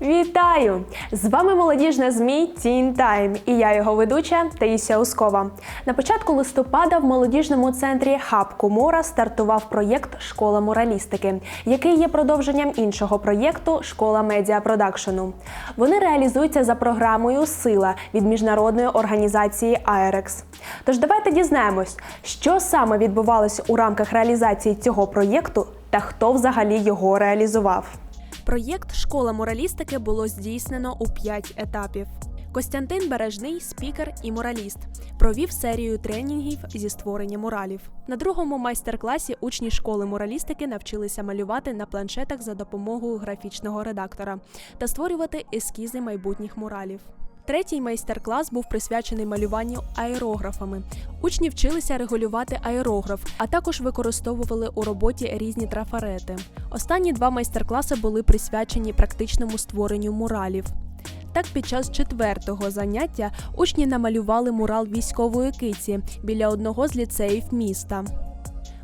Вітаю! З вами молодіжна ЗМІ Тін Тайм і я його ведуча Таїся Ускова. На початку листопада в молодіжному центрі Хаб Кумора стартував проєкт Школа моралістики, який є продовженням іншого проєкту Школа медіа продакшену. Вони реалізуються за програмою Сила від міжнародної організації АЕРЕКС. Тож давайте дізнаємось, що саме відбувалося у рамках реалізації цього проєкту та хто взагалі його реалізував. Проєкт Школа моралістики було здійснено у п'ять етапів. Костянтин Бережний, спікер і мораліст, провів серію тренінгів зі створення моралів. На другому майстер-класі учні школи моралістики навчилися малювати на планшетах за допомогою графічного редактора та створювати ескізи майбутніх моралів. Третій майстер-клас був присвячений малюванню аерографами. Учні вчилися регулювати аерограф, а також використовували у роботі різні трафарети. Останні два майстер-класи були присвячені практичному створенню муралів. Так, під час четвертого заняття учні намалювали мурал військової киці біля одного з ліцеїв міста.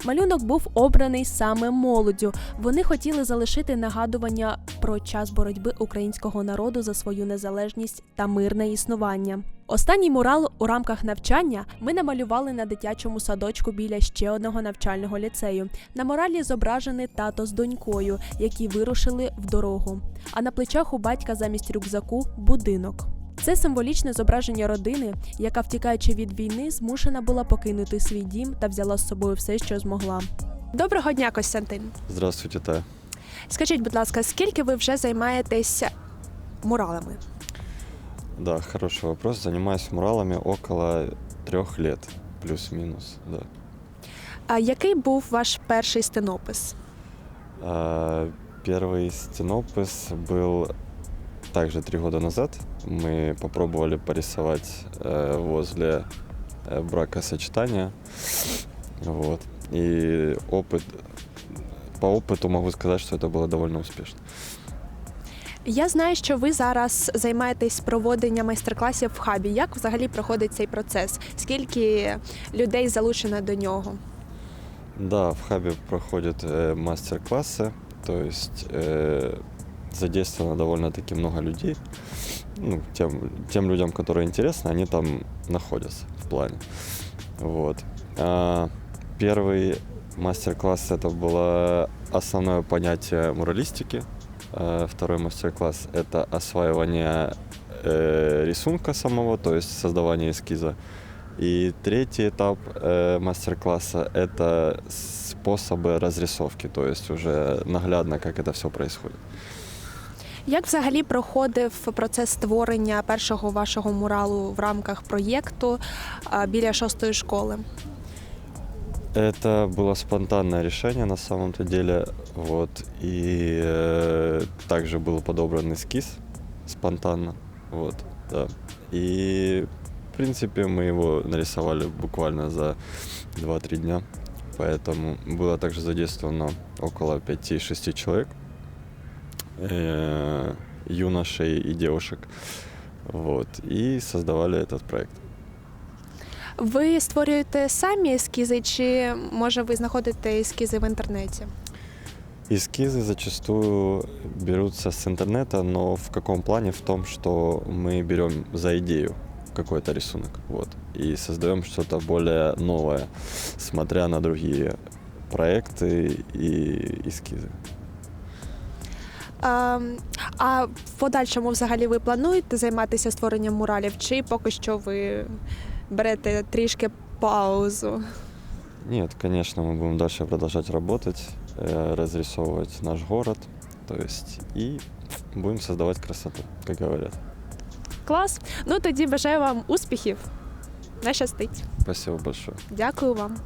Малюнок був обраний саме молоддю. Вони хотіли залишити нагадування про час боротьби українського народу за свою незалежність та мирне існування. Останній мурал у рамках навчання ми намалювали на дитячому садочку біля ще одного навчального ліцею. На моралі зображений тато з донькою, які вирушили в дорогу. А на плечах у батька замість рюкзаку будинок. Це символічне зображення родини, яка, втікаючи від війни, змушена була покинути свій дім та взяла з собою все, що змогла. Доброго дня, Костянтин. Здравствуйте, Тая. Скажіть, будь ласка, скільки ви вже займаєтеся муралами? Да, хороший вопрос. Занимаюсь муралами около трех лет, плюс-минус, да. А який був ваш перший стенопис? А, Первый стенопис был также три года назад. Мы попробовали порисовать э, возле э, бракосочетания. Вот. И опыт, по опыту могу сказать, что это было довольно успешно. Я знаю, що ви зараз займаєтесь проводенням майстер-класів в хабі. Як взагалі проходить цей процес? Скільки людей залучено до нього? Да, в хабе проходят э, мастер-классы, то есть э, задействовано довольно-таки много людей. Ну, тем, тем людям, которые интересно, они там находятся в плане. Вот. А, первый мастер-класс это было основное понятие муралистики. А, второй мастер-класс это осваивание э, рисунка самого, то есть создавание эскиза. И третий этап э, мастер-класса – это способы разрисовки, то есть уже наглядно, как это все происходит. Як взагалі проходив процес створення першого вашого муралу в рамках проєкту а, біля шостої школи? Это было спонтанное решение на самом-то деле, вот, и э, также был подобран эскиз спонтанно, вот, да. И, в принципе, мы его нарисовали буквально за 2-3 дня, поэтому было также задействовано около 5-6 человек, э, юношей и девушек, вот, и создавали этот проект. Ви створюєте самі ескізи, чи може ви знаходите ескізи в інтернеті? Эскизы зачастую берутся с интернета, но в каком плане? В том, что мы берем за идею какой-то рисунок, вот, и создаем что-то более новое, смотря на другие проекты и эскизы. А, а в подальшому взагалі ви плануєте займатися створенням муралів, чи поки що ви берете трішки паузу? Нет, конечно, мы будем дальше продолжать работать, э, разрисовывать наш город, то есть и будем создавать красоту, как говорят. Клас. Ну тоді бажаю вам успіхів. Нащастить. Спасибо большое. Дякую вам.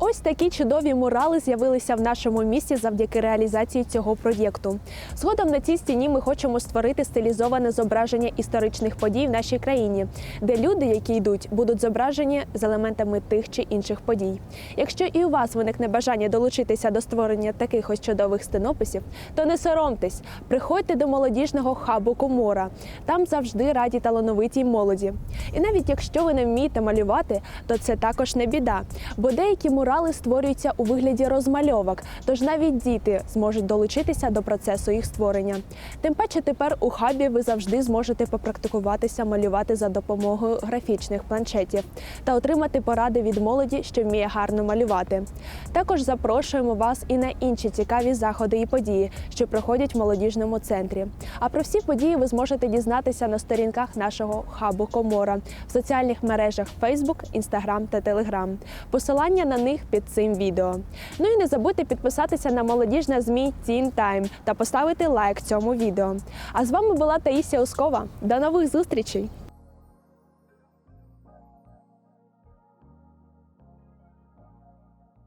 Ось такі чудові мурали з'явилися в нашому місті завдяки реалізації цього проєкту. Згодом на цій стіні ми хочемо створити стилізоване зображення історичних подій в нашій країні, де люди, які йдуть, будуть зображені з елементами тих чи інших подій. Якщо і у вас виникне бажання долучитися до створення таких ось чудових стенописів, то не соромтесь, приходьте до молодіжного хабу Комора. Там завжди раді талановитій молоді. І навіть якщо ви не вмієте малювати, то це також не біда, бо деякі мурали мурали створюються у вигляді розмальовок, тож навіть діти зможуть долучитися до процесу їх створення. Тим паче тепер у хабі ви завжди зможете попрактикуватися малювати за допомогою графічних планшетів та отримати поради від молоді, що вміє гарно малювати. Також запрошуємо вас і на інші цікаві заходи і події, що проходять в молодіжному центрі. А про всі події ви зможете дізнатися на сторінках нашого хабу Комора в соціальних мережах Facebook, Instagram та Telegram. Посилання на них під цим відео. Ну і не забудьте підписатися на молодіжне ЗМІ Teen Time та поставити лайк цьому відео. А з вами була Таїсія Ускова. До нових зустрічей!